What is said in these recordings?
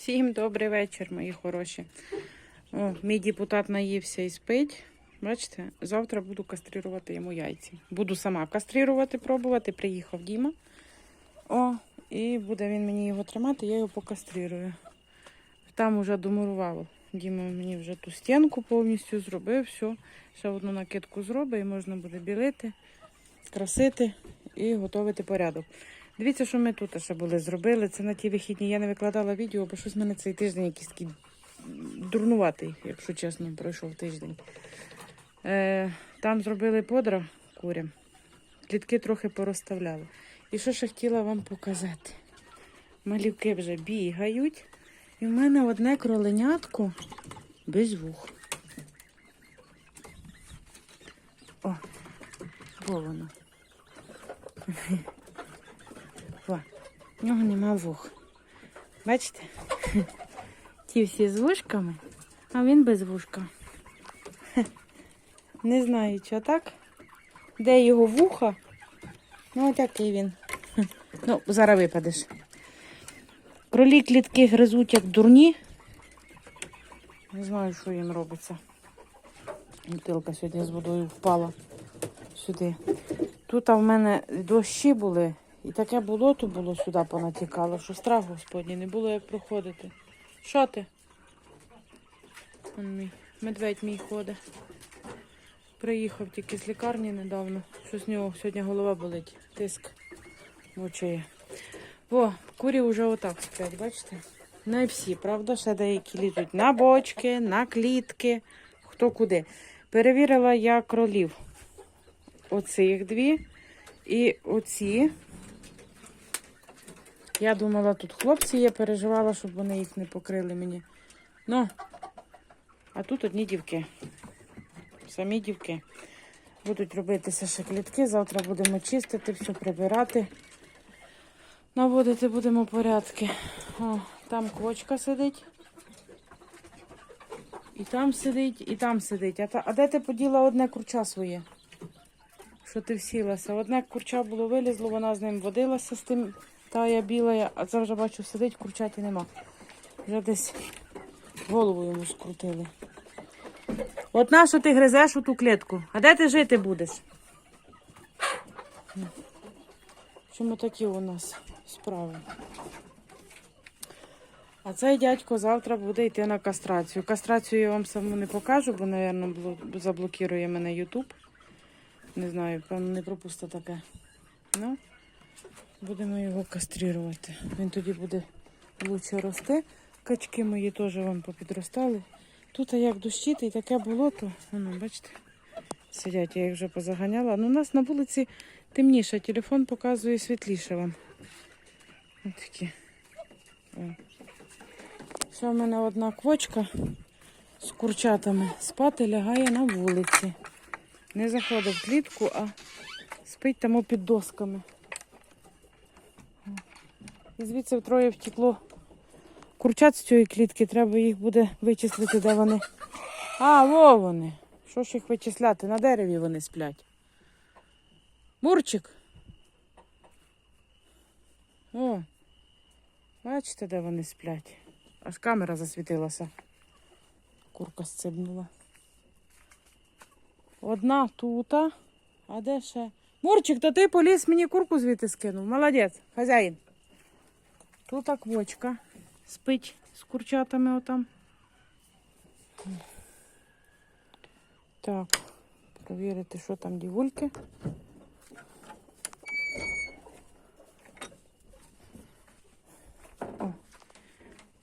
Всім добрий вечір, мої хороші. О, мій депутат наївся і спить. Бачите, завтра буду кастрирувати йому яйці. Буду сама кастрирувати, пробувати. Приїхав Діма. О, і буде він мені його тримати, я його покастрирую. Там уже домурував. Діма мені вже ту стінку повністю зробив, все. Ще одну накидку зробить і можна буде білити, красити і готувати порядок. Дивіться, що ми тут ще були зробили. Це на ті вихідні. Я не викладала відео, бо щось в мене цей тиждень якийсь такий дурнуватий, якщо чесно, пройшов тиждень. Е, там зробили подра курям. Клітки трохи порозставляли. І що ще хотіла вам показати? Малюки вже бігають. І в мене одне кроленятко без вух. О, во воно. В нього нема вух. Бачите? Ті всі з вушками, а він без вушка. Не знаю, що так. Де його вуха? Ну, такий він. Ну, зараз випадеш. Кролі клітки гризуть як дурні. Не знаю, що їм робиться. Бутилка сьогодні з водою впала сюди. Тут в мене дощі були, і таке болото було сюди понатікало, що страх господній, не було як проходити. Що ти? Вон мій медведь мій ходить. Приїхав тільки з лікарні недавно. Що з нього сьогодні голова болить. Тиск мочує. О, курі вже отак сплять, бачите? Не всі, правда? Ще деякі лізуть на бочки, на клітки, хто куди. Перевірила я кролів. Оцих дві і оці. Я думала, тут хлопці є, переживала, щоб вони їх не покрили мені. Ну, а тут одні дівки. Самі дівки. Будуть робитися ще клітки. Завтра будемо чистити, все прибирати. Наводити будемо порядки. О, там квочка сидить. І там сидить, і там сидить. А, та, а де ти поділа одне курча своє? Що ти всілася? Одне курча було вилізло, вона з ним водилася з тим, та я біла, а це вже бачу сидить, курчаті нема. Вже десь голову йому скрутили. От на що ти гризеш у ту клітку? А де ти жити будеш? Чому такі у нас справи? А цей дядько завтра буде йти на кастрацію. Кастрацію я вам саму не покажу, бо, мабуть, заблокує мене Ютуб. Не знаю, певно, не пропусте таке. Ну, будемо його кастрирувати. Він тоді буде лучше рости. Качки мої теж вам попідростали. Тут як дощити і таке болото. Воно, бачите, сидять, я їх вже позаганяла. Ну, у нас на вулиці темніше, телефон показує світліше вам. Ось такі. Ще в мене одна квочка з курчатами спати лягає на вулиці. Не заходить в клітку, а спить там під досками. І звідси втроє втекло курчат з цієї клітки, треба їх буде вичислити, де вони. А, во вони. Що ж їх вичисляти? На дереві вони сплять. Мурчик. О, бачите, де вони сплять. Аж камера засвітилася. Курка сцибнула. Одна тута, а де ще? Мурчик, то ти поліз мені курку звідти скинув. Молодець, хазяїн. Тут квочка спить з курчатами отам. Так, провірити, що там дівульки. О,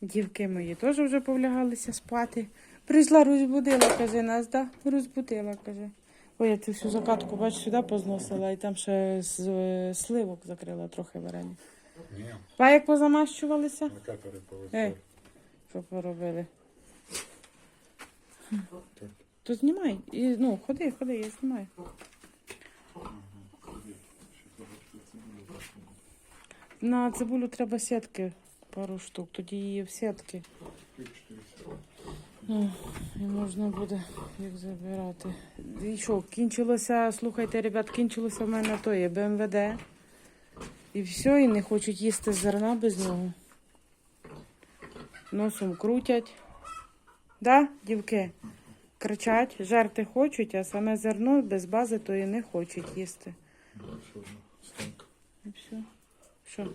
дівки мої теж вже повлягалися спати. Прийшла, розбудила, каже, нас, да? Розбудила, каже. Ой, я цю всю закатку, бач, сюди позносила і там ще з е, сливок закрила трохи варення. Ні, Па як позамащувалися? локатори Ей, що поробили? Так. То знімай. І, ну, ходи, ходи, я знімаю. На цибулю треба сітки, пару штук, тоді її в сітки. Ну, і можна буде їх забирати. І що, кінчилося, слухайте, ребят, кінчилося в мене то є БМВД. І все, і не хочуть їсти зерна без нього. носом крутять. Да, дівки? Кричать, жерти хочуть, а саме зерно без бази то і не хочуть їсти. І все. Що?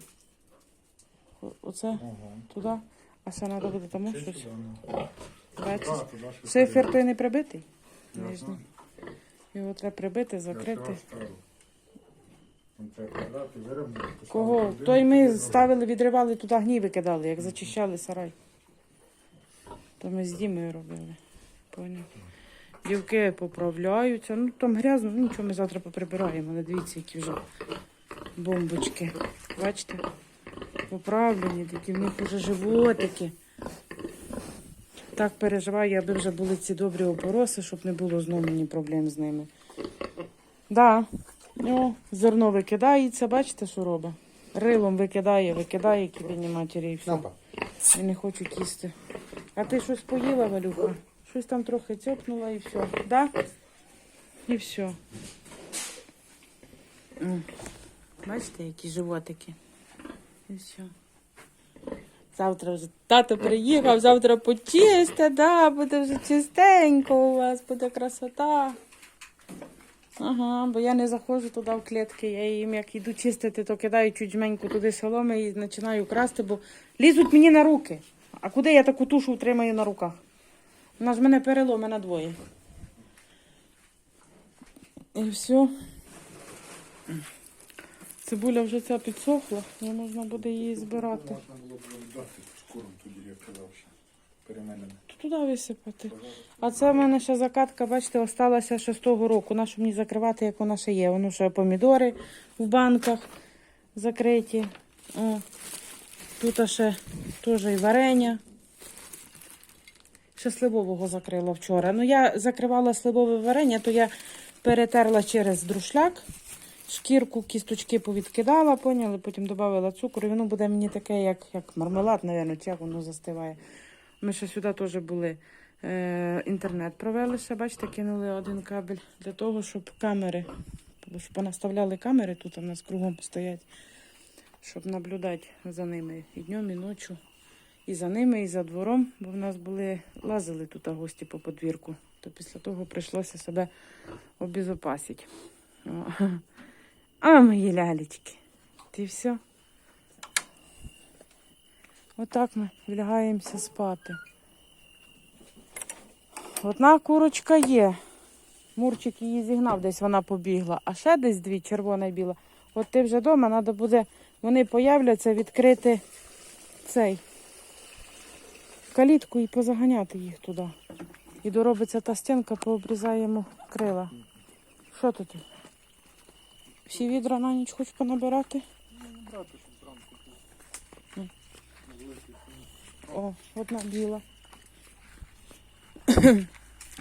Оце Ага. туди? А ще треба буде тому щось. ну. Бачиш? Перейде. той не прибитий? Нижній. Його треба прибити, закрити. вчора ставив. Там треба квадрати виробити, поставити Кого? Той ми ставили, відривали туди гній викидали, як зачищали сарай. То ми з Дімою робили. Поняв. Дівки поправляються. Ну там грязно, ну нічого ми завтра поприбираємо, але дивіться, які вже бомбочки. Бачите? Поправлені, такі в них вже животики. Так переживаю, аби вже були ці добрі опороси, щоб не було знову мені проблем з ними. Да. О, зерно викидається, бачите, що робить? Рилом викидає, викидає кібіні матері і все. І не хочуть їсти. А ти щось поїла, Валюха? Щось там трохи цьопнула і все. Да? І все. Бачите, які животики. І все. Завтра вже тато приїхав, завтра почисте, да, буде вже чистенько у вас, буде красота. Ага, бо я не заходжу туди в клітки. Я їм як йду чистити, то кидаю чуть жменьку туди соломи і починаю красти, бо лізуть мені на руки. А куди я таку тушу утримаю на руках? Вона ж мене переломе на двоє. І все. Цибуля вже ця підсохла, і можна буде її збирати. Можна було б віддати шкуру тоді, як казав ще. Туди висипати. А це в мене ще закатка, бачите, осталася ще з того року. Нащо мені закривати, як вона ще є. Воно ще помідори в банках закриті. О. Тут ще теж і варення. Ще сливового закрила вчора. Ну, я закривала сливове варення, то я перетерла через друшляк, шкірку, кісточки повідкидала, поняли, потім додала цукру, і воно буде мені таке, як, як мармелад, мабуть, як воно застиває. Ми ще сюди теж були. Е, інтернет провели ще, бачите, кинули один кабель для того, щоб камери, щоб понаставляли камери, тут у нас кругом стоять, щоб наблюдати за ними і днем, і ночі. І за ними, і за двором, бо в нас були, лазили тут гості по подвірку. То після того прийшлося себе обезопасити. О. А мої лялечки. Ти все? Отак ми влягаємося спати. Одна курочка є. Мурчик її зігнав, десь вона побігла, а ще десь дві червона і біла. От ти вже вдома, треба буде, вони появляться відкрити цей калітку і позаганяти їх туди. І доробиться та стінка, пообрізаємо крила. Що тут? Всі відра на ніч хоч понабирати? Брати, щоб зранку був. Великий. О, одна біла.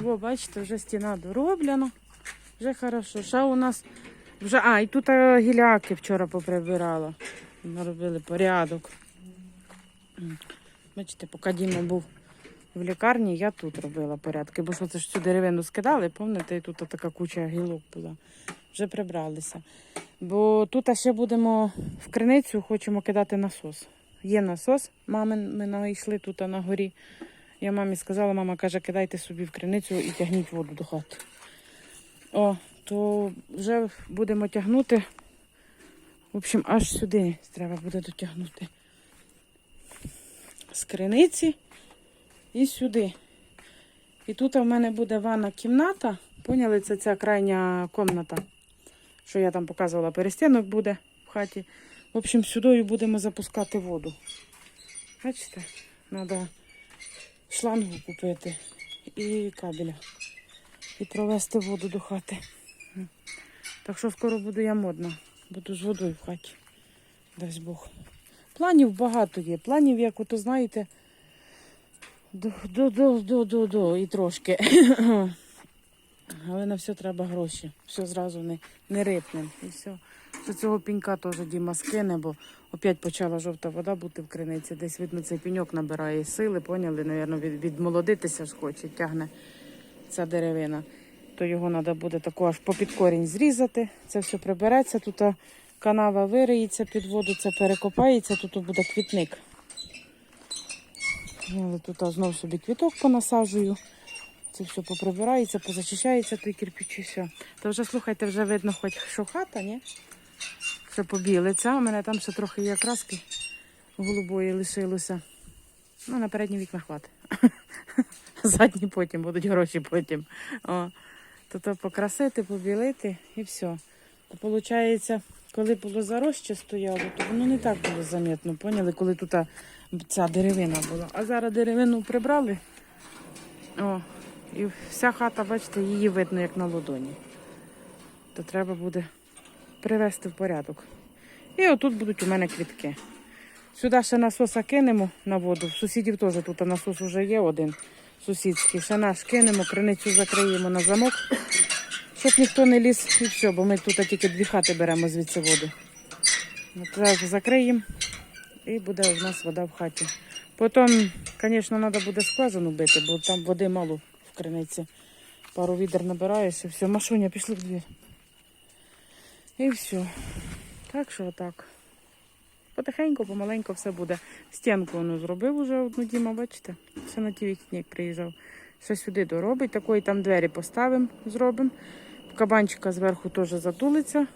О, бачите, вже стіна дороблена. Вже хорошо. Ще у нас вже. А, і тут е, гіляки вчора поприбирала. Наробили порядок. Бачите, поки Діма був в лікарні, я тут робила порядки. Бо що це ж цю деревину скидали, пам'ятаєте, і тут така куча гілок була. Вже прибралися. Бо тут ще будемо в криницю, хочемо кидати насос. Є насос. Мами, ми знайшли тут на горі. Я мамі сказала, мама каже, кидайте собі в криницю і тягніть воду до хати. О, то вже будемо тягнути. В общем, аж сюди треба буде дотягнути. З криниці і сюди. І тут в мене буде ванна кімната. Поняли, це ця крайня кімната, що я там показувала, перестінок буде в хаті. В общем, сюди будемо запускати воду. Бачите, треба шлангу купити і кабеля. І провести воду до хати. Так що скоро буду я модна. Буду з водою в хаті. Дасть Бог. Планів багато є. Планів, як ото знаєте, до, до, до, до, до, до і трошки. Але на все треба гроші. Все зразу не, не рипнем. І все. До цього пінька теж Діма скине, бо опять почала жовта вода бути в криниці. Десь видно, цей піньок набирає сили, поняли? Навірно, від, відмолодитися ж хоче, тягне ця деревина. То його треба буде тако аж попід корінь зрізати. Це все прибереться. Тут канава вириється під воду, це перекопається, тут буде квітник. Але тут а, знов собі квіток понасаджую. Це все поприбирається, позачищається той кирпич і все. Та вже слухайте, вже видно хоч що хата, ні? Що побілиться. У мене там ще трохи є краски голубої лишилося. Ну, на передні вікна хватить. Задні потім будуть гроші потім. О, то, то покрасити, побілити і все. То виходить, коли було зарожче стояло, то воно не так було замітно, поняли, коли тут ця деревина була. А зараз деревину прибрали. О, і вся хата, бачите, її видно як на ладоні. То треба буде привести в порядок. І отут будуть у мене квітки. Сюди ще насоса кинемо на воду. Сусідів теж тут насос вже є один сусідський. Ще наш кинемо, криницю закриємо на замок, щоб ніхто не ліз і все, бо ми тут тільки дві хати беремо звідси воду. От так закриємо і буде у нас вода в хаті. Потім, звісно, треба буде скважину бити, бо там води мало в криниці. Пару відер набираєш і все. Машуня, пішли в двір. І все. Так що отак. Потихеньку, помаленьку все буде. Стінку воно зробив уже одну Діма, бачите? Все на ті вікні, як приїжджав. Ще сюди доробить. Такої там двері поставимо, зробимо. Кабанчика зверху теж затулиться.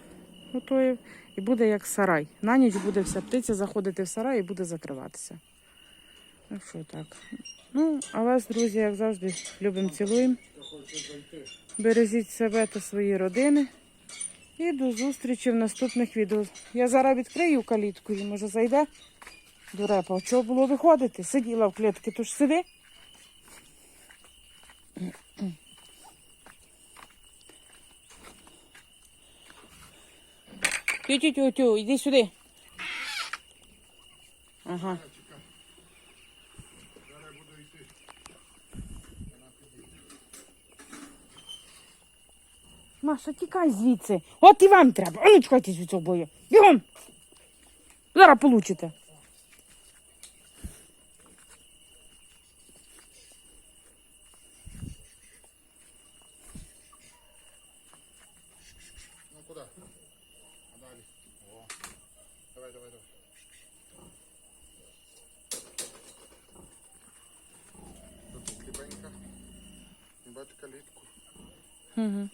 Готує. І буде як сарай. На ніч буде вся птиця заходити в сарай і буде закриватися. Так що так. Ну, а вас, друзі, як завжди, любимо, цілуємо. Бережіть себе та свої родини. І до зустрічі в наступних відео. Я зараз відкрию калітку і може зайде до репа. Чого було виходити? Сиділа в клітці, ж сиди. Тю-тю-тю-тю, іди сюди. Ага. Маша, тікай звідси. От і вам треба. А ну чекайте звідси обоє. Бігом. Зараз получите. Ну куда? А далі. О. Давай, давай, давай. Тут хлібенька. Бач калітку. Угу.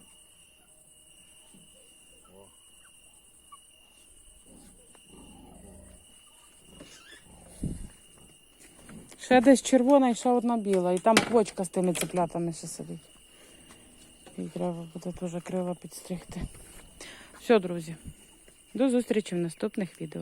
Ще десь червона і ще одна біла. І там квочка з тими цеплятами ще сидить. І треба буде теж криво підстригти. Все, друзі. До зустрічі в наступних відео.